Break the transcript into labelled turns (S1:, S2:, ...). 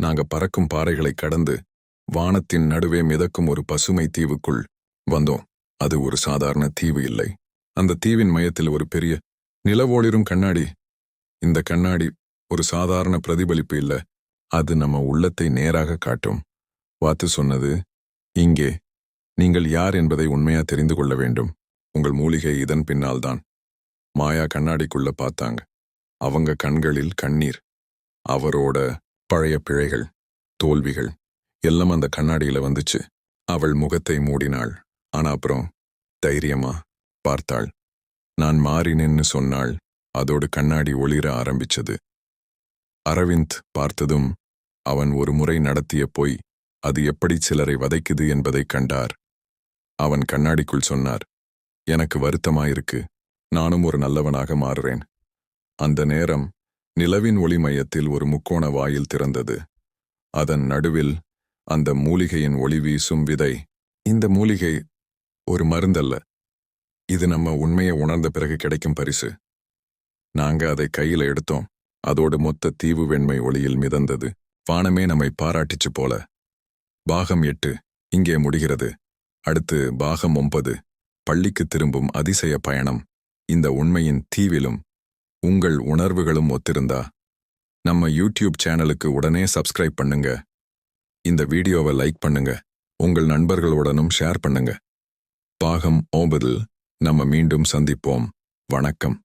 S1: நாங்க பறக்கும் பாறைகளை கடந்து வானத்தின் நடுவே மிதக்கும் ஒரு பசுமை தீவுக்குள் வந்தோம். அது ஒரு சாதாரண தீவு இல்லை. அந்த தீவின் மையத்தில் ஒரு பெரிய நிலவோளிரும் கண்ணாடி. இந்த கண்ணாடி ஒரு சாதாரண பிரதிபலிப்பு இல்ல. அது நம்ம உள்ளத்தை நேராக காட்டும். வாத்து சொன்னது இங்கே நீங்கள் யார் என்பதை உண்மையா தெரிந்து கொள்ள வேண்டும். உங்கள் மூலிகை இதன் பின்னால்தான் மாயா கண்ணாடிக்குள்ள பார்த்தாங்க. அவங்க கண்களில் கண்ணீர். அவரோட பழைய பிழைகள் தோல்விகள் எல்லாம் அந்த கண்ணாடியில வந்துச்சு. அவள் முகத்தை மூடினாள். ஆனா அப்புறம் தைரியமா பார்த்தாள். நான் மாறினேன்னு சொன்னாள். அதோடு கண்ணாடி ஒளிர ஆரம்பிச்சது. அரவிந்த் பார்த்ததும் அவன் ஒரு முறை நடத்திய பொய் அது எப்படி சிலரை வதைக்குது என்பதைக் கண்டார். அவன் கண்ணாடிக்குள் சொன்னார் எனக்கு வருத்தமாயிருக்கு. நானும் ஒரு நல்லவனாக மாறுறேன். அந்த நேரம் நிலவின் ஒளி மையத்தில் ஒரு முக்கோண வாயில் திறந்தது. அதன் நடுவில் அந்த மூலிகையின் ஒளி வீசும் விதை. இந்த மூலிகை ஒரு மருந்தல்ல. இது நம்ம உண்மையை உணர்ந்த பிறகு கிடைக்கும் பரிசு. நாங்க அதை கையில எடுத்தோம். அதோடு மொத்த தீவு வெண்மை ஒளியில் மிதந்தது. வானமே நம்மை பாராட்டிச்சு போல. பாகம் எட்டு. இங்கே முடிகிறது. அடுத்து பாகம் ஒன்பது. பள்ளிக்கு திரும்பும் அதிசய பயணம். இந்த உண்மையின் தீவிலும் உங்கள் உணர்வுகளும் ஒத்திருந்தா நம்ம யூடியூப் சேனலுக்கு உடனே சப்ஸ்கிரைப் பண்ணுங்க. இந்த வீடியோவை லைக் பண்ணுங்க. உங்கள் நண்பர்களுடனும் ஷேர் பண்ணுங்க. பாகம் ஓபதில் நம்ம மீண்டும் சந்திப்போம். வணக்கம்.